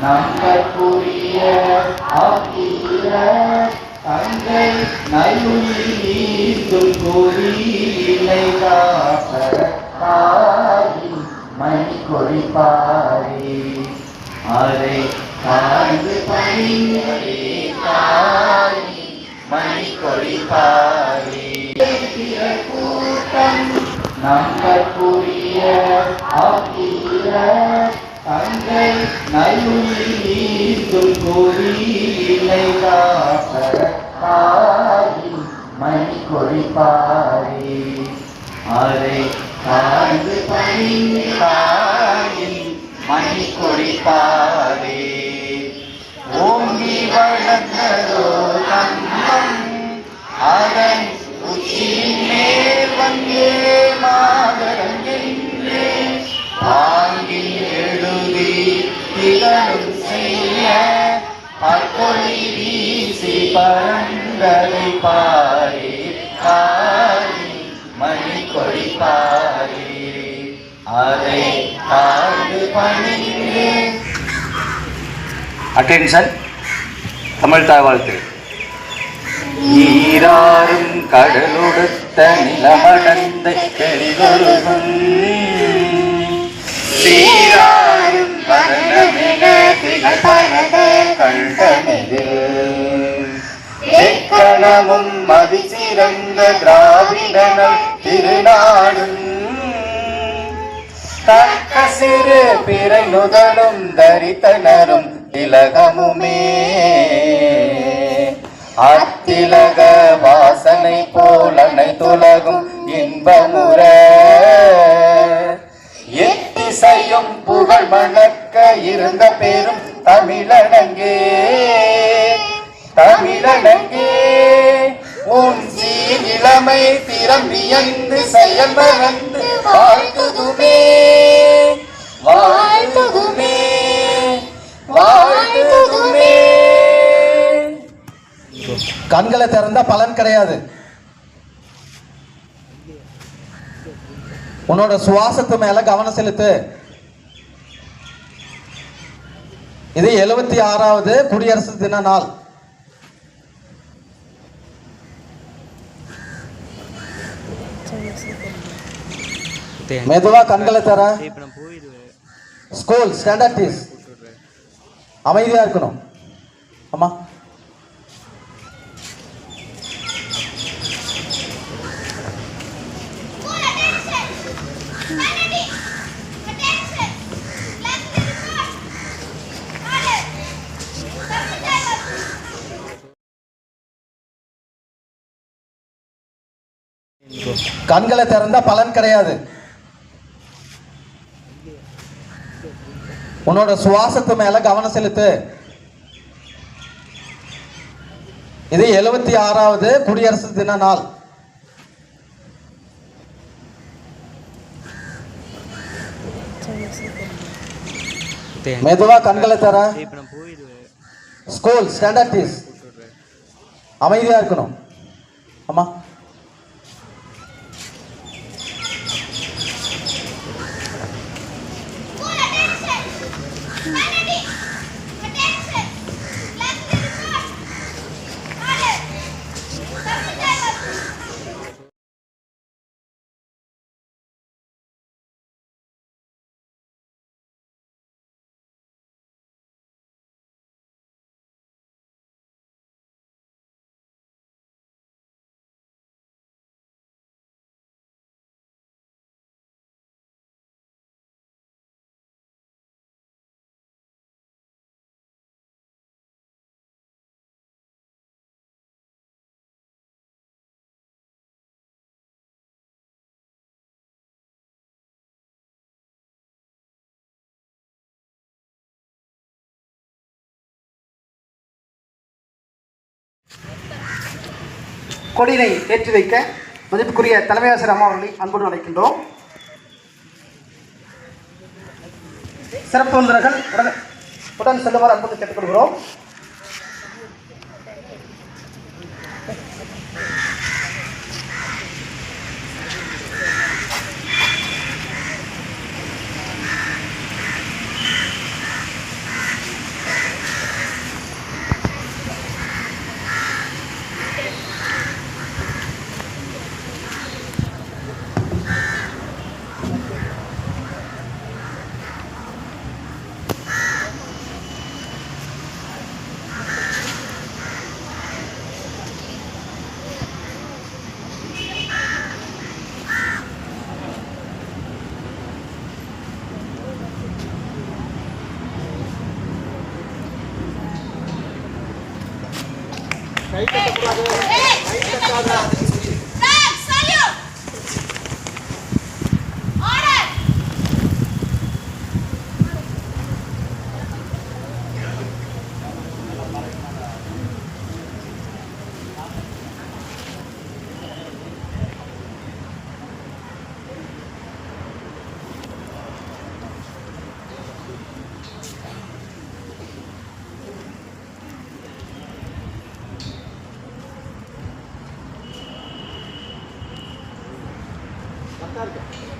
நம்பற்குரிய ஆக்கிய தங்கை நல்லுள்ளி நீந்தும் கூறியில்லை காப்பி மணி கொழிப்பாரி அதை காய்ந்து பணிந்தே தாய் மணி கொழிப்பாரி நம்பற்குரிய ஆக்கிய தங்கை நல்லுள்ளி நீந்தும் கூறியில்லை காப்பி மணி கொழிப்பாரி அதை காய்ந்து பணிந்தாயின் மணி கொழிப்பாரி ஓங்கி வளர்ந்ததோ தங்கம் அதன் பறந்ததை பாரி பாரி மணி கொடி பாரி அதை காது பணிந்து அட்டென்ஷன் தமிழ் தாய் வாழ்த்து ஈராறும் கடலுடுத்த நிலமடந்த கெளிதொருகும் சீராறும் வரணமென திகழ்பரத கண்டமிது எக்கணமும் மதிசிறந்த திராவிடனம் திருநாடும். தக்க சிறு பிறை நுதலும் தரித்தனரும் திலகமுமே. அத்திலக வாசனை போலனை துலகும் இன்பமுற. எத்திசையும் புகழ் மணக்க இருந்த பெரும் தமிழடங்கே தமிழன திறம் வியந்து செயல் மறந்து வாழ்த்துதுமே. வாழ்த்துதுமே. வாழ்த்துதுமே. கண்களை திறந்தா பலன் கிடையாது. உன்னோட சுவாசத்து மேல கவனம் செலுத்து. இது எழுபத்தி ஆறாவது குடியரசு தின நாள். மெதுவா கண்களை தர. ஸ்கூல் ஸ்டாண்டர்ட் அமைதியா இருக்கணும். ஆமா கண்களை திறந்தா பலன் கிடையாது. உன்னோட சுவாசத்து மேல கவனம் செலுத்து. இது எழுபத்தி ஆறாவது குடியரசு தின நாள். மெதுவா கண்களை தர. ஸ்கூல் ஸ்டாண்டர்ட் அமைதியா இருக்கணும். ஆமா கொடியினை ஏற்றி வைக்க மதிப்புக்குரிய தலைமையாசிரியர் அம்மா அவர்களை அன்புடன் அழைக்கின்றோம். சிறப்பு விருந்தினர்கள் உடன் உடன் செல்லுமாறு அன்புடன் கேட்டுக்கொள்கிறோம். 谁这么大的人了谁这么大的人了 carga.